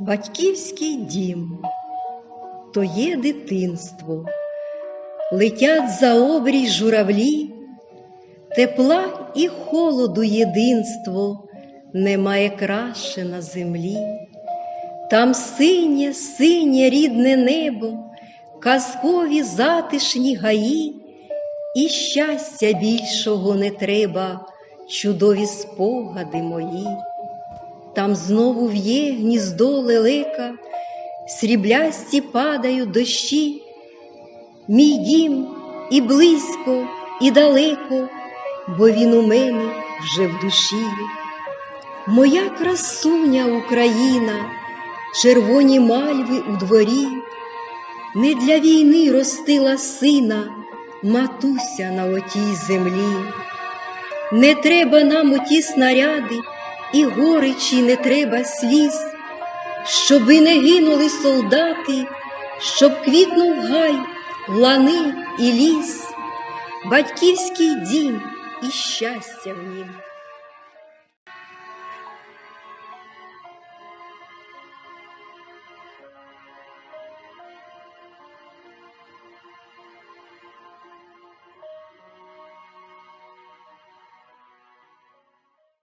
Батьківський дім. То є дитинство, летять за обрій журавлі, тепла і холоду єдинство. Немає краще на землі. Там синє, синє рідне небо, казкові затишні гаї, і щастя більшого не треба, чудові спогади мої. Там знову в'є гніздо лелека, сріблясті падають дощі, мій дім і близько, і далеко, бо він у мене вже в душі. Моя красуня Україна, червоні мальви у дворі, не для війни ростила сина, матуся на отій землі. Не треба нам оті снаряди, і горечі не треба сліз, щоби не гинули солдати, щоб квітнув гай, лани і ліс, батьківський дім і щастя в нім.